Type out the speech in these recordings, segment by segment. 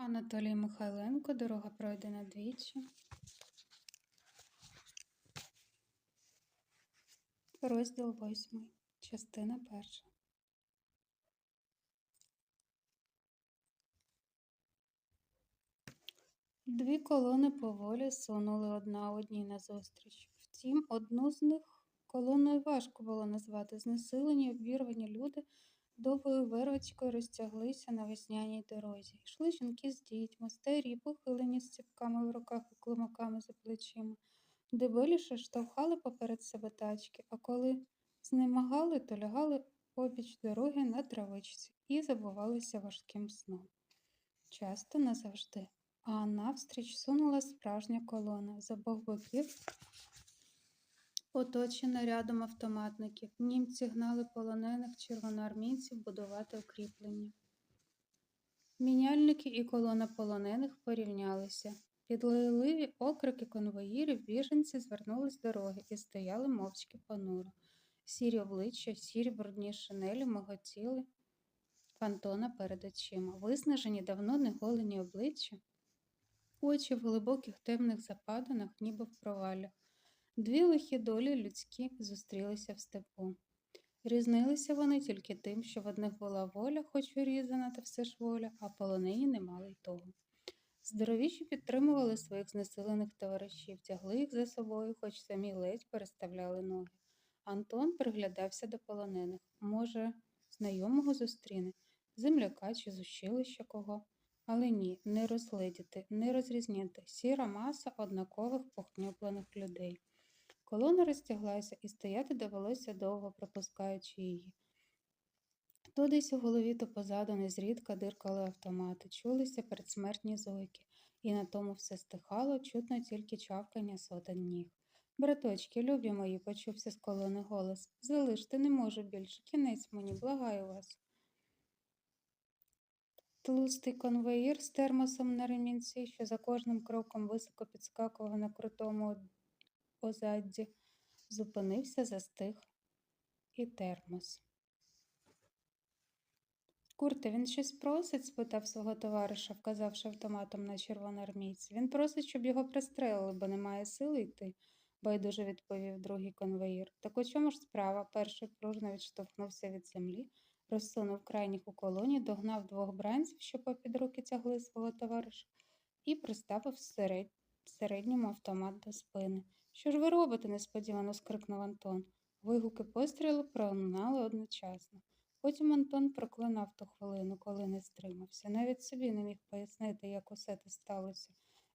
Анатолій Михайленко, дорога пройдена двічі. Розділ восьмий, частина перша. Дві колони поволі сунули одна одній назустріч. Втім, одну з них колоною важко було назвати. Знесилені, обірвані люди довгою вервочкою розтяглися на весняній дорозі. Йшли жінки з дітьми, старі, похилені з ціпками в руках і клумаками за плечима. Дебеліше штовхали поперед себе тачки, а коли знемагали, то лягали обіч дороги на травичці і забувалися важким сном. Часто назавжди. А навстріч сунула справжня колона з обох боків, оточена рядом автоматників. Німці гнали полонених червоноармійців будувати укріплення. Міняльники і колона полонених порівнялися. Підлайливі окрики конвоїрів біженці звернули з дороги і стояли мовчки понуро. Сірі обличчя, сірі брудні шинелі моготіли фантона перед очима. Виснажені давно не голені обличчя, очі в глибоких темних западинах, ніби в провалях. Дві лихі долі людські зустрілися в степу. Різнилися вони тільки тим, що в одних була воля, хоч урізана, та все ж воля, а полонені не мали й того. Здоровіші підтримували своїх знесилених товаришів, тягли їх за собою, хоч самі ледь переставляли ноги. Антон приглядався до полонених. Може, знайомого зустріне, земляка чи з училища кого. Але ні, не розгледіти, не розрізняти. Сіра маса однакових похнюплених людей. Колона розтяглася, і стояти довелося довго, пропускаючи її. То десь у голові, то позаду незрідка диркали автомати, чулися передсмертні зойки, і на тому все стихало, чутно тільки чавкання сотень ніг. Браточки, любі мої, почувся з колони голос. Залиште не можу більше, кінець мені, благаю вас. Тлустий конвоїр з термосом на ремінці, що за кожним кроком високо підскакував на крутому озадді, зупинився, застиг і термос. Курте, він щось просить? спитав свого товариша, вказавши автоматом на червоноармійця. Він просить, щоб його пристрелили, бо немає сили йти, байдуже відповів другий конвоїр. Так у чому ж справа? Перший пружно відштовхнувся від землі, розсунув крайніх у колоні, догнав двох бранців, що попід руки тягли свого товариша, і приставив серед... середньому автомат до спини. Що ж ви робите? несподівано скрикнув Антон. Вигуки пострілу пролунали одночасно. Потім Антон проклинав ту хвилину, коли не стримався. Навіть собі не міг пояснити, як усе те сталося.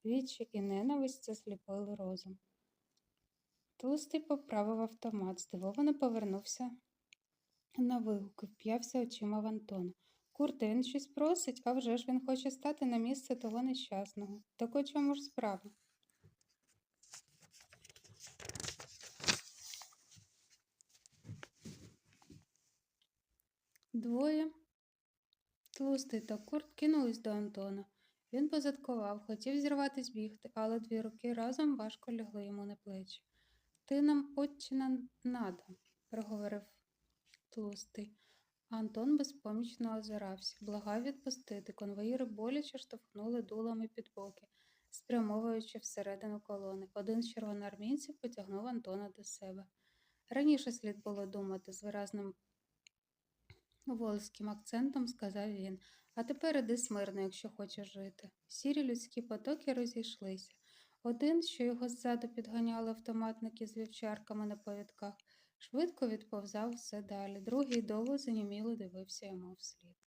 Вічі і ненависть засліпили розум. Тлустий поправив автомат, здивовано повернувся на вигуки, вп'явся очима в Антона. Курте, він щось просить, а вже ж він хоче стати на місце того нещасного. Так у чому ж справа? Двоє тлустий та курт кинулись до Антона. Він позадкував, хотів зірватись бігти, але дві руки разом важко лягли йому на плечі. Ти нам отчина надо, проговорив тлустий. Антон безпомічно озирався, благав відпустити. Конвоїри боляче штовхнули дулами під боки, спрямовуючи всередину колони. Один з червоноармійців потягнув Антона до себе. Раніше слід було думати з виразним волзьким акцентом сказав він, а тепер іди смирно, якщо хочеш жити. Сірі людські потоки розійшлися. Один, що його ззаду підганяли автоматники з вівчарками на повідках, швидко відповзав все далі, другий довго заніміло дивився йому вслід.